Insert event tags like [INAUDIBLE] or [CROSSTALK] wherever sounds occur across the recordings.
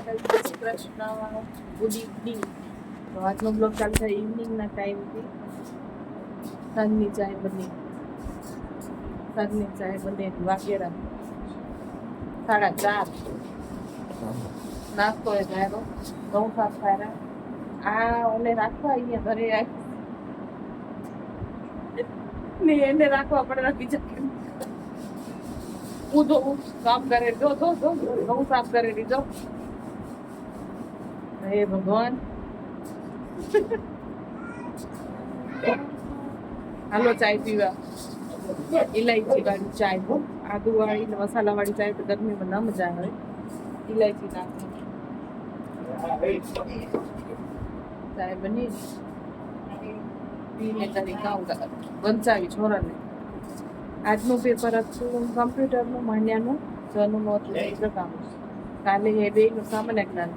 માતાજી good evening તો આજનો બ્લોગ ચાલુ ઇવનિંગના ટાઈમથી. સાંજની ચાય બને. સાંજની ચાય બને વાગેરા. સાડા ચાર. નાસ્તો એ થયેલો ઘઉં સાફ થયા આ ઓલે રાખવા અહીંયા ઘરે આવી ને એને રાખવા પડે જાય હું તો કામ કરે જો જો જો ઘઉં સાફ કરે દીધો હે ભગવાન. હાલો ચાય પીવા. ઇલાયચી વાળી ચાય. આદુ વાળી ને મસાલા વાળી ચાય તો ગરમીમાં ના મજા આવે. ઇલાયચી નાખી ચાય બની પીને તારી કામ વંચાવી છોરાને. આજનું પેપર હતું કમ્પ્યુટરનું માન્યાનું જનું હતું કામ કાલે એ બેનું સામાન્ય જ્ઞાન.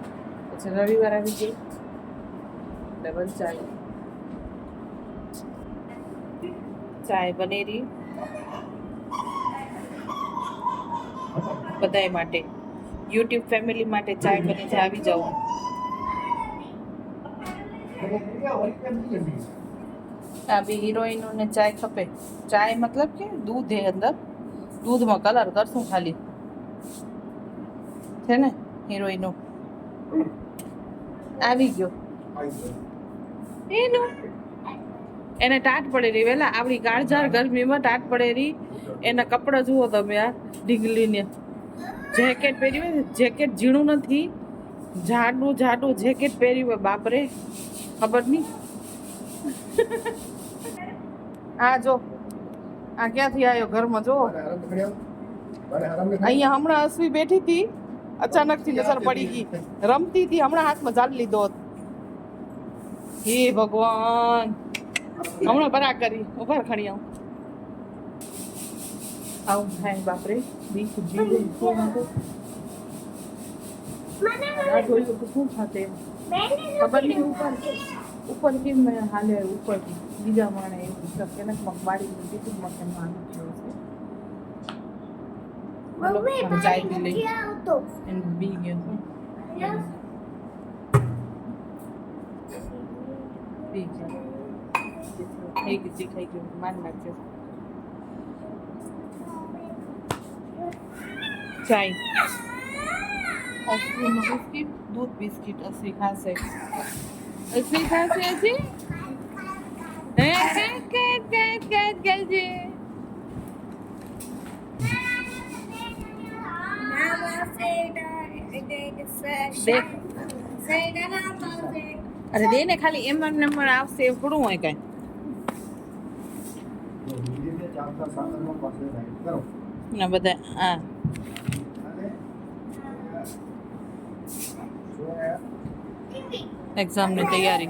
પછી રવિવાર આવી ગઈ. ડબલ વંચાવી ચાય બનેરી. બધાય માટે. યુટ્યુબ ફેમિલી માટે ચાય બને છે આવી જાઓ આ બી હિરોઈનોને ચાય ખપે. ચાય મતલબ કે દૂધ હે અંદર. દૂધમાં કલર કરશું ખાલી. છે ને, હિરોઈનો. આવી ગયો. એનું? એને ટાટ પડેલી વેલા આપણી કાળઝાર ગરમીમાં ટાટ પડેલી એના કપડાં જુઓ તમે આ ઢીંગલીને. જેકેટ પહેર્યું હોય જેકેટ ઝીણું નથી. જાડું જાડું જેકેટ પહેર્યું હોય બાપરે. ખબર નહીં? આ જો આ ક્યાંથી આવ્યો ઘરમાં જો અહીંયા હમણાં અશ્વી બેઠી હતી. અચાનકથી નજર પડી ગઈ. રમતી હતી હમણાં હાથમાં જાલ લીધો હતો. હે ભગવાન. હમણાં બરા કરી. ઊભા ખણી આવું આવું થાય બાપરે. બીક જીવ શું હતું આ જોયું તો શું થશે ખબર નહીં ઉપર. ઉપર કેમ મેં હાલે? ઉપર. બીજા માણે એવું કેનક મગવાડી કીધું મકાન માનું છે. હાલો, આમ ચાય પી લઈ એમ બી ગયો પી ગયો થઈ ગયું જી ખાઈ ગયું માન નાખજો ચાય અશ્વિન બિસ્કિટ દૂધ બિસ્કિટ અશ્વી ખાશે અશ્વી ખાશે અશ્વી હે કેટ કેટ કેટ કેટ કરજે અરે દે ને ખાલી એમ એમ નંબર આવશે એવું થોડું હોય કઈ. ના બધા હા. એક્ઝામની તૈયારી.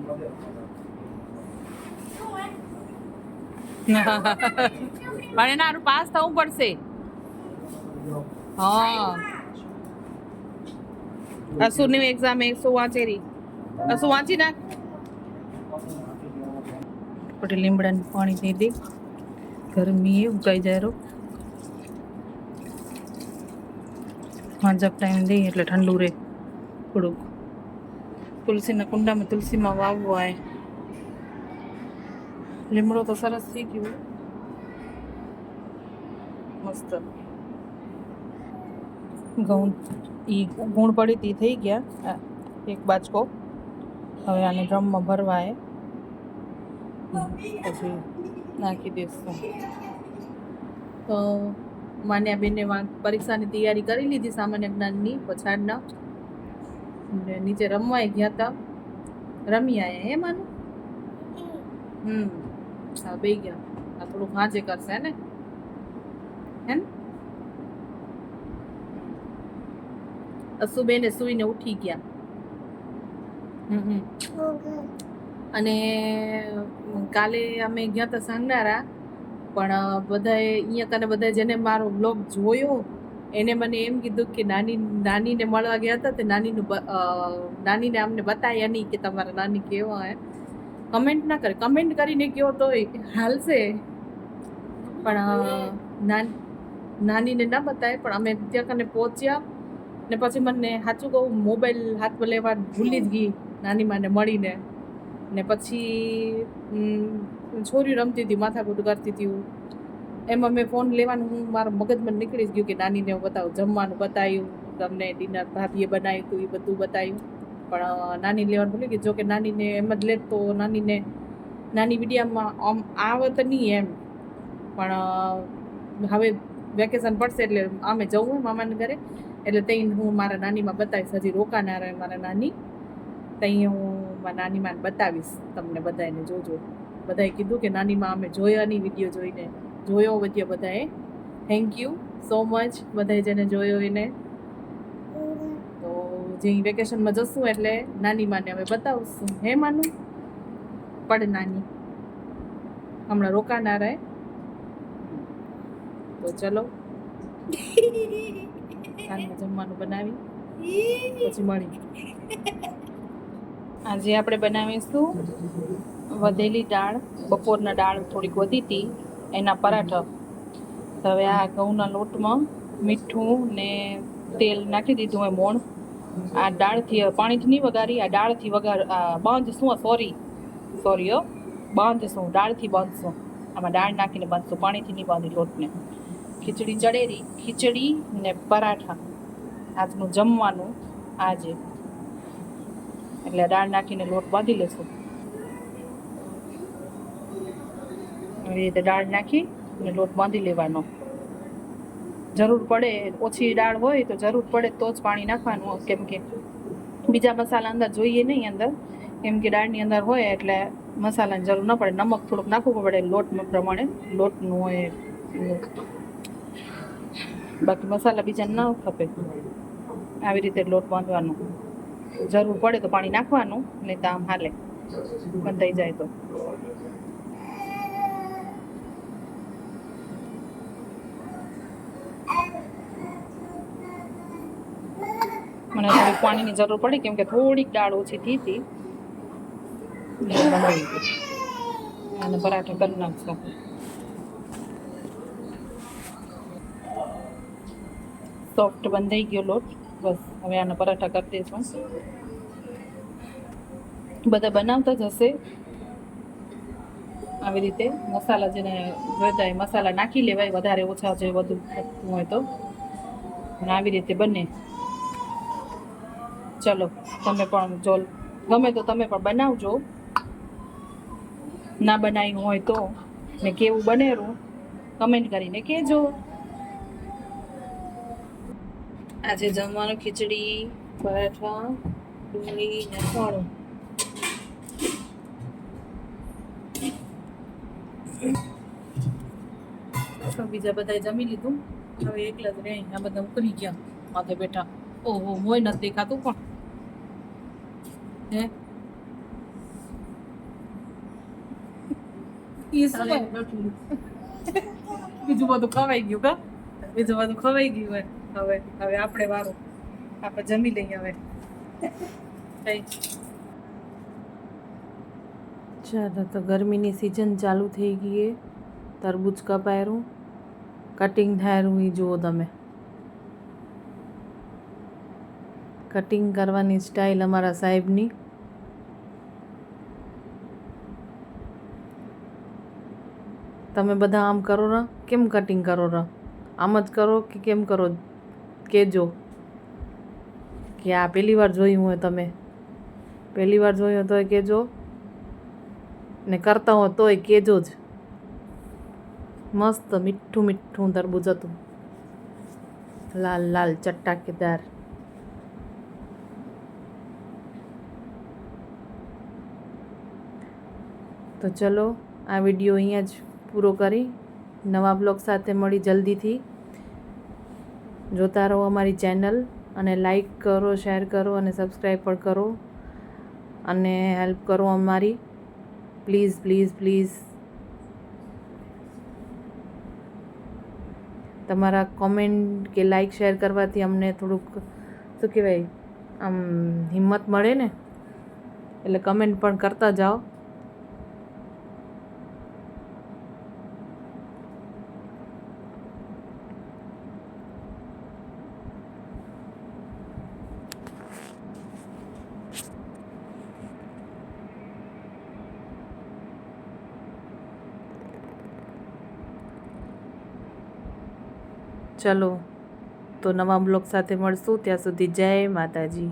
[LAUGHS] પણ એના પાસ થવું પડશે. હા. અસુરની એક્ઝામ એકસો વાંચેરી અસુ વાંચી નાખ. પછી લીમડાનું પાણી દઈ દે ગરમી ઉકાઈ જાય રો માંજક ટાઈમ દઈએ એટલે ઠંડુ રહે થોડુંક. તુલસીના કુંડામાં તુલસીમાં વાવવું એ લીમડો તો સરસ થઈ ગયો. મસ્ત. ઘઉં, ઈ ગુણ પડી તી થઈ ગયા. એક બાચકો હવે આને ડ્રમમાં ભરવાય. પછી નાખી દઈશું તો માન્યા બેને પરીક્ષાની તૈયારી કરી લીધી સામાન્ય જ્ઞાનની, પછાડના. નીચે રમવાય ગયા હતા રમી આયા હે માનું? હમ, હા બે ગયા. આ થોડું હાજે કરશે ને? હે ને? અસુબેને સુઈને ઉઠી ગયા. હમ અને કાલે અમે ગયા હતા સાંગનારા, પણ બધાએ અહીંયા કને બધા જેને મારો બ્લોગ જોયો એને મને એમ કીધું કે નાની, નાનીને મળવા ગયા હતા તે નાનીનું નાનીને અમને બતાવ્યા નહીં કે તમારા નાની કેવા હે. કમેન્ટ ના કરે. કમેન્ટ કરીને કહો તો હાલશે. પણ નાની, નાનીને ના બતાવે પણ અમે ત્યાં કને પહોંચ્યા ને પછી મને સાચું કહું, મોબાઈલ હાથમાં લેવા ભૂલી જ ગઈ નાની માને મળીને. ને પછી છોરી રમતી હતી, માથાકૂટ કરતી હતી. એમાં મેં ફોન લેવાનું, હું મારા મગજમાં નીકળી જ ગયું કે નાનીને હું બતાવું. જમવાનું બતાવ્યું તમને ડિનર ભાભીએ બનાવ્યું હતું, એ બધું બતાવ્યું. પણ નાની લેવાનું ભૂલી ગઈ. જો કે નાનીને એમ જ લેત તો નાનીને, નાની વિડીયામાં આમ આવે તો નહીં એમ. પણ હવે વેકેશન પડશે એટલે અમે જવું હોય મામાને ઘરે. એટલે ત્યાં હું મારા નાનીમાં બતાવીશ. હજી રોકાનાર મારા નાની. ત્યાં હું મારા નાનીમાં બતાવીશ તમને બધાને જોજો. બધાએ કીધું કે નાનીમાં અમે જોયા નહીં વીડિયો જોઈને. જોયો વીડિયો બધાએ. થેન્ક યુ સો મચ બધાએ જેને જોયો એને. તો જે વેકેશનમાં જશું એટલે નાની માને હવે બતાવશું. હે માનું? પડ નાની. હમણાં રોકાનાર તો ચલો. સાંજે જમવાનું બનાવી. પછી મળી. આજે આપણે બનાવીશું વધેલી દાળ, બપોરના દાળ થોડીક વધી હતી એના પરાઠા. તો હવે આ ઘઉંના લોટમાં મીઠું ને તેલ નાખી દીધું હોય મોણ. આ દાળથી પાણીથી નહીં વગારી આ દાળથી વગાર આ બાંધશું સોરી. સોરી, હો. બાંધશું, દાળથી બાંધશું. આમાં દાળ નાખીને બાંધશું, પાણીથી નહીં બાંધી લોટને. ખીચડી ચડેરી, ખીચડી ને પરાઠા. આજનું જમવાનું આજે. એટલે દાળ નાખીને લોટ બાંધી લેશું. એવી રીતે દાળ નાખી અને લોટ બાંધી લેવાનો. જરૂર પડે, ઓછી દાળ હોય તો જરૂર પડે તો જ પાણી નાખવાનું. કેમ કે બીજા મસાલા અંદર જોઈએ નહીં અંદર. કેમ કે દાળની અંદર હોય એટલે મસાલાની જરૂર ન પડે. નમક થોડુંક નાખવું પડે લોટ પ્રમાણે. લોટનું હોય બાકી મસાલા બીજા ન ખપે. આવી રીતે લોટ બાંધવાનો. જરૂર પડે તો પાણી નાખવાનું, નહીં તો આમ હાલે. બંધાઈ જાય તો. મને થોડીક પાણીની જરૂર પડી કેમ કે થોડીક દાળ ઓછી થઈ હતી. અને પરાઠા કરી નાખશો સોફ્ટ બંધાઈ ગયો લોટ. બસ, હવે આના પરાઠા કરી દઈશું બધા બનાવતા જ હશે. આવી રીતે મસાલા જેને વધારે મસાલા નાખી લેવાય, વધારે ઓછા જે વધુ હોય તો. આવી રીતે બને. ચલો, તમે પણ જો ગમે તો તમે પણ બનાવજો. ના બનાવ્યું હોય તો ને કેવું બનેરું? કમેન્ટ કરીને કહેજો. આજે જમવાનું ખીચડી, પરાઠા, ડુંગળી ને ફળું બીજા બધા જમી લીધું. હવે એકલા જ રહી આ બધા ઉકળી ગયા માથે બેઠા. ઓહો હોય નથી દેખાતું પણ. હે? બીજું બધું ખવાઈ ગયું કા? બીજું બધું ખવાઈ ગયું હવે હવે આપણે વારો. આપણે જમી લઈએ હવે. ચાલો તો ગરમીની સિઝન ચાલુ થઈ ગઈ છે તરબૂચ કપાયરું કટિંગ થાયરું એ જુઓ તમે. કટિંગ કરવાની સ્ટાઇલ અમારા સાહેબની. તમે બધા આમ કરો ને કેમ કટિંગ કરો ને આમ જ કરો કે કેમ કરો? કહેજો કે આ પહેલી વાર જોયું હોય તમે. પહેલી વાર જોયું તોય કહેજો ને કરતા હો તોય કહેજો જ. મસ્ત મીઠું મીઠું તરબૂજ હતું. લાલ લાલ ચટાકેદાર તો ચલો, આ વીડિયો અહીંયા જ પૂરો કરી નવા બ્લોગ સાથે મળી જલ્દીથી. જોતા રહો અમારી ચેનલ અને લાઈક કરો, શેર કરો અને સબસ્ક્રાઈબ પણ કરો અને હેલ્પ કરો અમારી. Please please please. તમારા કોમેન્ટ કે લાઈક, શેર કરવાથી અમને થોડુંક, શું કહેવાય, આમ હિંમત મળે ને? એટલે કમેન્ટ પણ કરતા જાઓ. ચલો તો નવા બ્લોગ સાથે મળશું. ત્યાં સુધી જય માતાજી.